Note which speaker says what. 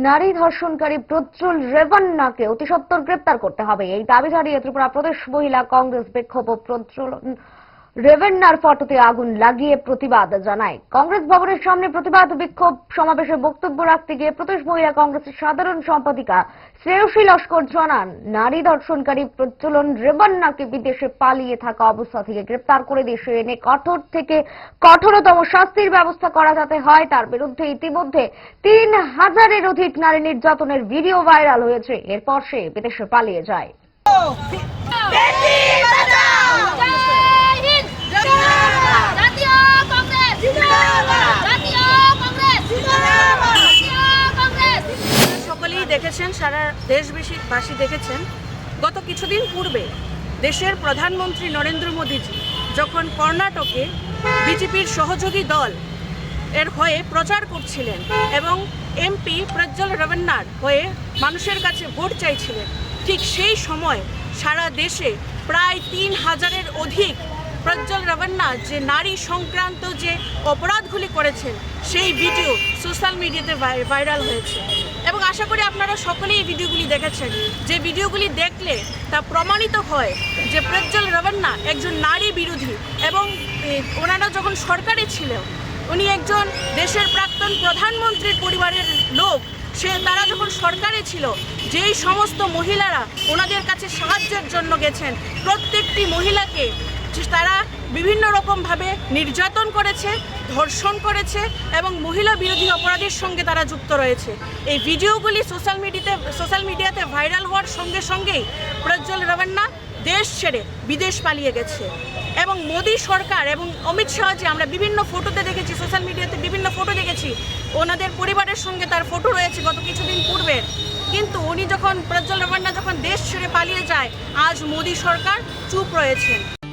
Speaker 1: নারী ধর্ষণকারী প্রজ্জ্বল রেভান্নাকে অতি সত্বর গ্রেপ্তার করতে হবে। এই দাবি জানিয়ে ত্রিপুরা প্রদেশ মহিলা কংগ্রেস বিক্ষোভ ও প্রজ্জ্বলন রেভেন্নার ফটোতে আগুন লাগিয়ে প্রতিবাদ জানায়। কংগ্রেস ভবনের সামনে প্রতিবাদ, বিক্ষোভ সমাবেশে বক্তব্য রাখতে গিয়ে প্রদেশ মহিলা কংগ্রেসের সাধারণ সম্পাদিকা শ্রেয়সী লস্কর জানান, নারী দর্শনকারী প্রচলন রেবান্নাকে বিদেশে পালিয়ে থাকা অবস্থা থেকে গ্রেপ্তার করে দেশে এনে কঠোর থেকে কঠোরতম শাস্তির ব্যবস্থা করা যাতে হয়, তার বিরুদ্ধে ইতিমধ্যে তিন হাজারের অধিক নারী নির্যাতনের ভিডিও ভাইরাল হয়েছে। এরপর সে বিদেশে পালিয়ে যায়।
Speaker 2: দেখেছেন সারা দেশবাসী দেখেছেন, গত কিছুদিন পূর্বে দেশের প্রধানমন্ত্রী নরেন্দ্র মোদীজি যখন কর্ণাটকে বিজেপির সহযোগী দল এর হয়ে প্রচার করছিলেন এবং এমপি প্রজ্জ্বল রবন্নার হয়ে মানুষের কাছে ভোট চাইছিলেন, ঠিক সেই সময় সারা দেশে প্রায় তিন হাজারের অধিক প্রজ্জ্বল রাভান্না যে নারী সংক্রান্ত যে অপরাধগুলি করেছেন, সেই ভিডিও সোশ্যাল মিডিয়াতে ভাইরাল হয়েছে। এবং আশা করি আপনারা সকলেই এই ভিডিওগুলি দেখেছেন। যে ভিডিওগুলি দেখলে তা প্রমাণিত হয় যে প্রজ্জ্বল রাভান্না একজন নারী বিরোধী এবং ওনারা যখন সরকারে ছিল উনি একজন দেশের প্রাক্তন প্রধানমন্ত্রীর পরিবারের লোক। সে, তারা যখন সরকারে ছিল, যেই সমস্ত মহিলারা ওনাদের কাছে সাহায্যের জন্য গেছেন, প্রত্যেকটি মহিলাকে তারা বিভিন্ন রকমভাবে নির্যাতন করেছে, ধর্ষণ করেছে এবং মহিলা বিরোধী অপরাধের সঙ্গে তারা যুক্ত রয়েছে। এই ভিডিওগুলি সোশ্যাল মিডিয়াতে সোশ্যাল মিডিয়াতে ভাইরাল হওয়ার সঙ্গে সঙ্গেই প্রজ্জ্বল রাভান্না দেশ ছেড়ে বিদেশ পালিয়ে গেছে। এবং মোদী সরকার এবং অমিত শাহ যে আমরা বিভিন্ন ফটোতে দেখেছি, সোশ্যাল মিডিয়াতে বিভিন্ন ফটো দেখেছি, ওনাদের পরিবারের সঙ্গে তার ফটো রয়েছে গত কিছুদিন পূর্বে। কিন্তু উনি যখন প্রজ্জ্বল রাভান্না যখন দেশ ছেড়ে পালিয়ে যায়, আজ মোদী সরকার চুপ রয়েছেন।